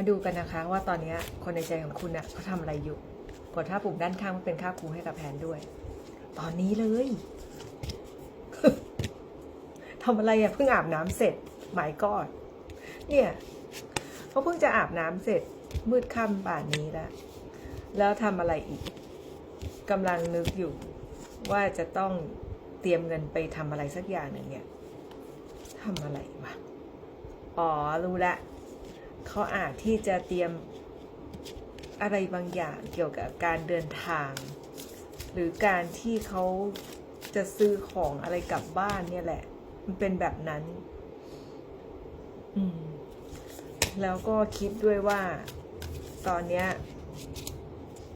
มาดูกันนะคะว่าตอนนี้คนในใจของคุณน่ะเขาทำอะไรอยู่กดท่าปุ่มด้านข้างมันเป็นค่าครูให้กับแพนด้วย ตอนนี้เลยทำอะไรอะเพิ่งอาบน้ำเสร็จหมายกอดเนี่ยเขาเพิ่งจะอาบน้ำเสร็จมืดค่ำป่านนี้แล้วแล้วทำอะไรอีกกำลังนึกอยู่ ว่าจะต้องเตรียมเงินไปทำอะไรสักอย่างหนึ่งเนี่ยทำอะไรวะอ๋อรู้ละ เขาอาจที่จะเตรียมอะไรบางอย่างเกี่ยวกับการเดินทาง หรือการที่เขาจะซื้อของอะไรกลับบ้านเนี่ยแหละ มันเป็นแบบนั้น อืม แล้วก็คิดด้วยว่า ตอนเนี้ย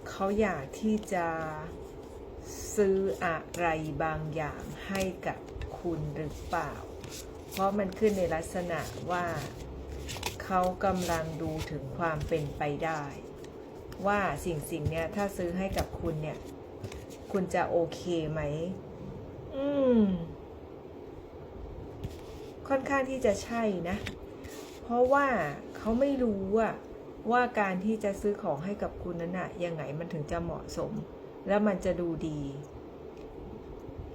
เขาอยากที่จะซื้ออะไรบางอย่างให้กับคุณหรือเปล่า เพราะมันขึ้นในลักษณะว่า เขากำลังดูถึงความเป็นไปได้ ว่าสิ่งสิ่งเนี้ยถ้าซื้อให้กับคุณเนี่ย คุณจะโอเคไหม อืม ค่อนข้างที่จะใช่นะ เพราะว่าเขาไม่รู้อะว่าการที่จะซื้อของให้กับคุณนั้นอะยังไงมันถึงจะเหมาะสม แล้วมันจะดูดี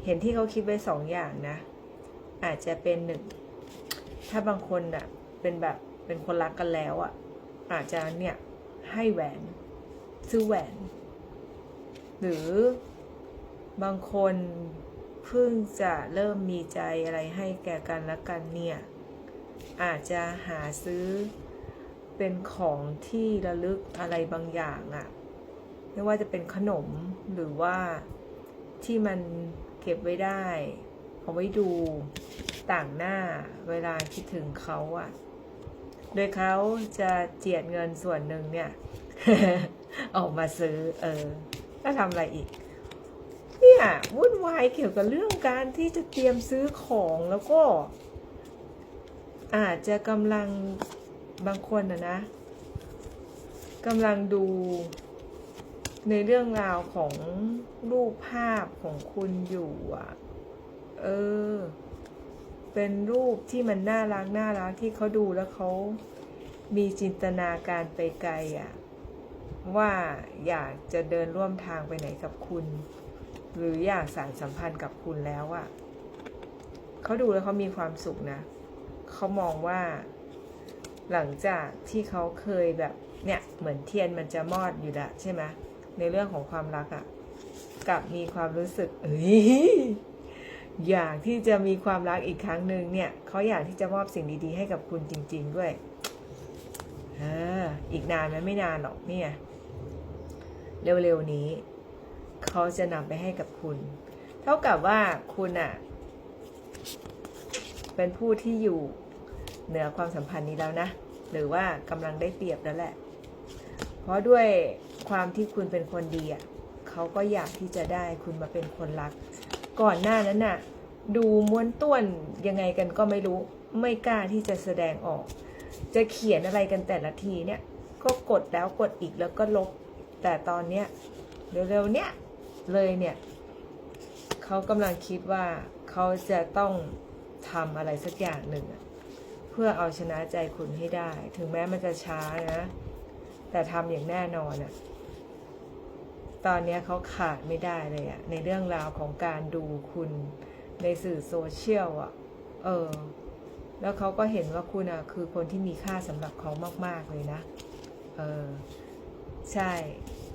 เห็นที่เขาคิดไว้สองอย่างนะ อาจจะเป็นหนึ่ง ถ้าบางคนอะเป็นแบบ เป็นคนรักกันแล้วอะอาจจะเนี่ยให้แหวนซื้อแหวน หรือบางคนเพิ่งจะเริ่มมีใจอะไรให้แก่กันและกันเนี่ย อาจจะหาซื้อเป็นของที่ระลึกอะไรบางอย่างอะ่ะ ไม่ว่าจะเป็นขนมหรือว่าที่มันเก็บไว้ได้ เอาไว้ดูต่างหน้าเวลาคิดถึงเขาอะ่ะ โดยเขาจะเจียดเงินส่วนหนึ่งเนี่ย ออกมาซื้อ เออแล้วทำอะไรอีก เนี่ยวุ่นวายเกี่ยวกับเรื่องการที่จะเตรียมซื้อของแล้วก็ อาจจะกำลังบางคนนะนะกำลังดูในเรื่องราวของรูปภาพของคุณอยู่อะ เออ เป็นรูปที่มันน่ารักน่ารักที่เขาดูแล้วเขามีจินตนาการไปไกลอะว่าอยากจะเดินร่วมทางไปไหนกับคุณ หรืออยากสานสัมพันธ์กับคุณแล้วอะเขาดูแล้วเขามีความสุขนะ เขามองว่า หลังจากที่เขาเคยแบบเนี่ยเหมือนเทียนมันจะมอดอยู่ละใช่ไหมในเรื่องของความรักอะ่ะ กลับมีความรู้สึกเอ้ย อยากที่จะมีความรักอีกครั้งหนึ่งเนี่ยเขาอยากที่จะมอบสิ่งดีๆ ให้กับคุณจริง ๆ ด้วยเอออีกนานไหมไม่นานหรอกเนี่ย เร็วๆนี้เขาจะนำไปให้กับคุณ เท่ากับว่าคุณอะ่ะเป็นผู้ที่อยู่เหนือความสัมพันธ์นี้แล้วนะ หรือว่ากำลังได้เปรียบแล้วแหละ เพราะด้วยความที่คุณเป็นคนดีอะเขาก็อยากที่จะได้คุณมาเป็นคนรัก ก่อนหน้านั้นน่ะ ดูม้วนต้วนยังไงกันก็ไม่รู้ไม่กล้าที่จะแสดงออก จะเขียนอะไรกันแต่ละทีเนี่ย ก็กดแล้วกดอีกแล้วก็ลบ แต่ตอนเนี้ยเร็วๆเนี้ยเลยเนี่ยเขากำลังคิดว่าเขาจะต้องทำอะไรสักอย่างหนึ่งเพื่อเอาชนะใจคุณให้ได้ ถึงแม้มันจะช้านะ แต่ทำอย่างแน่นอนอะ ตอนนี้เขาขาดไม่ได้เลยอะในเรื่องราวของการดูคุณในสื่อโซเชียลอะเออ แล้วเขาก็เห็นว่าคุณอะคือคนที่มีค่าสำหรับเขามาก ๆ เลยนะ เออ ใช่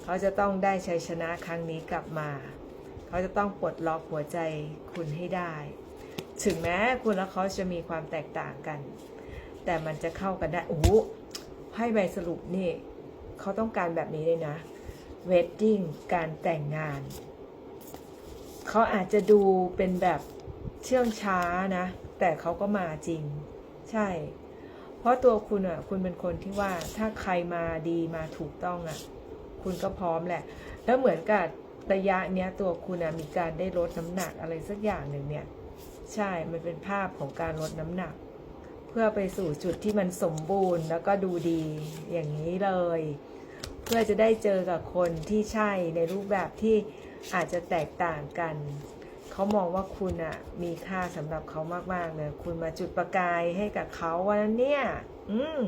เขาจะต้องได้ชัยชนะครั้งนี้กลับมา เขาจะต้องปลดล็อกหัวใจคุณให้ได้ ถึงแม้คุณและเขาจะมีความแตกต่างกัน แต่มันจะเข้ากันได้ โอ้โหให้ใบสรุปนี่ เขาต้องการแบบนี้เลยนะ เวดดิ้งการแต่งงาน เขาอาจจะดูเป็นแบบเชื่องช้านะ แต่เขาก็มาจริง ใช่ เพราะตัวคุณอะ คุณเป็นคนที่ว่าถ้าใครมาดีมาถูกต้องอะ คุณก็พร้อมแหละ แล้วเหมือนกับระยะเนี้ยตัวคุณอะมีการได้ลดน้ำหนักอะไรสักอย่างหนึ่งเนี่ย ใช่ มันเป็นภาพของการลดน้ำหนัก เพื่อไปสู่จุดที่มันสมบูรณ์แล้วก็ดูดีอย่างนี้เลย เพื่อจะได้เจอกับคนที่ใช่ในรูปแบบที่อาจจะแตกต่างกัน เขามองว่าคุณอะมีค่าสำหรับเขามากๆเลยคุณมาจุดประกายให้กับเขาวันนี้อืม